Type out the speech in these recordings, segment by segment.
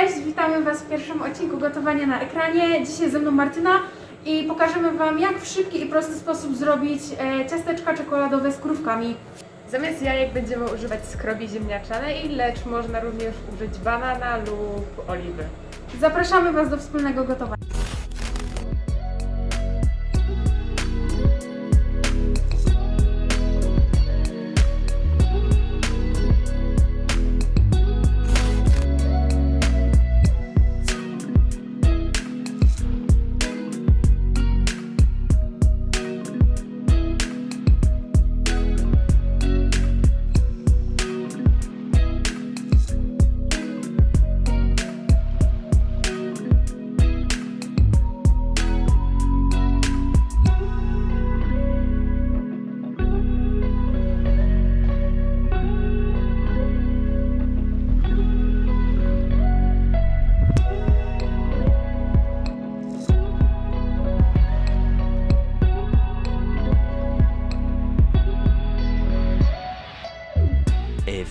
Cześć, witamy Was w pierwszym odcinku gotowania na ekranie. Dzisiaj ze mną Martyna i pokażemy Wam, jak w szybki i prosty sposób zrobić e, ciasteczka czekoladowe z krówkami. Zamiast jajek będziemy używać skrobi ziemniaczanej, lecz można również użyć banana lub oliwy. Zapraszamy Was do wspólnego gotowania.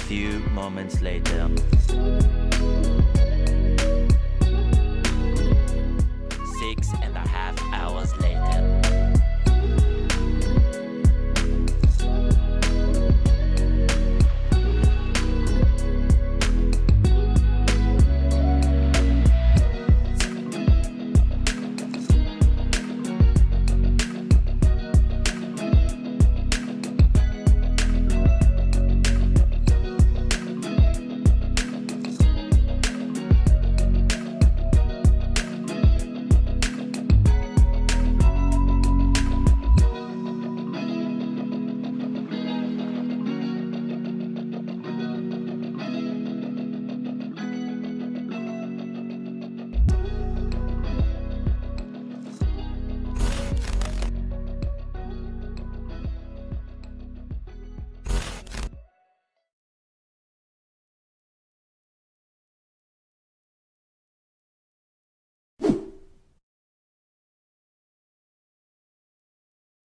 few moments later.